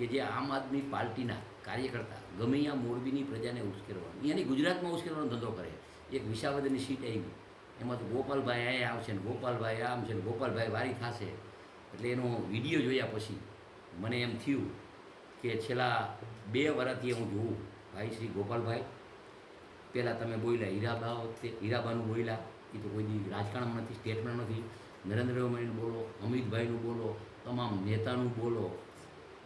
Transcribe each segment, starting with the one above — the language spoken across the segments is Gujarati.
કે જે આમ આદમી પાર્ટીના કાર્યકર્તા ગમે ત્યાં મોરબીની પ્રજાને ઉશ્કેરવાની એની ગુજરાતમાં ઉશ્કેરવાનો ધંધો કરે. એક વિસાવદરની સીટ આવી. એમાં તો ગોપાલભાઈ અહીંયા આવશે ને ગોપાલભાઈ આમ છે ને ગોપાલભાઈ વારી થશે. એટલે એનો વીડિયો જોયા પછી મને એમ થયું કે છેલ્લા બે વર્ષથી હું જોઉં. ભાઈ શ્રી ગોપાલભાઈ, પહેલાં તમે બોલ્યા હીરાબા વખતે, હીરાબાનું બોલ્યા. એ તો કોઈ દી રાજકારણમાં નથી સ્ટેટમાં નથી. નરેન્દ્રભાઈનું બોલો, અમિતભાઈનું બોલો, તમામ નેતાનું બોલો.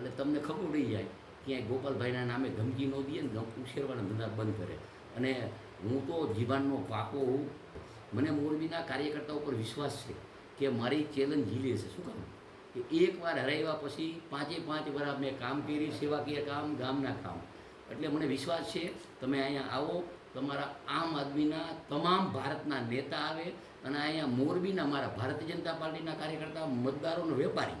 એટલે તમને ખબર પડી જાય ક્યાંય ગોપાલભાઈના નામે ધમકી ન દઈએ ને ઉછેરવાના ધંધા બંધ કરે. અને હું તો જીવાનનો પાકો હોઉં. મને મોરબીના કાર્યકર્તા ઉપર વિશ્વાસ છે કે મારી ચેલેન્જ ઝીલી છે શું કામ? કે એકવાર હરાવ્યા પછી પાંચે પાંચ વાર મેં કામ કરી, સેવાકીય કામ, ગામના કામ. એટલે મને વિશ્વાસ છે, તમે અહીંયા આવો, તમારા આમ આદમીના તમામ ભારતના નેતા આવે અને અહીંયા મોરબીના મારા ભારતીય જનતા પાર્ટીના કાર્યકર્તા, મતદારોનો વેપારી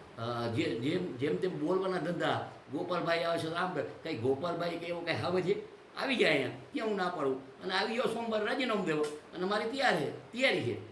જે જેમ જેમ તેમ બોલવાના ધંધા ગોપાલભાઈ આવે છે આમ કંઈ ગોપાલભાઈ કે એવું કંઈ હવે છે? આવી જાય અહીંયા. ક્યાં હું ના પાડું. અને આવી ગયો સોમવાર રાજીનામું દેવો. અને મારી તૈયાર છે. તૈયારી છે.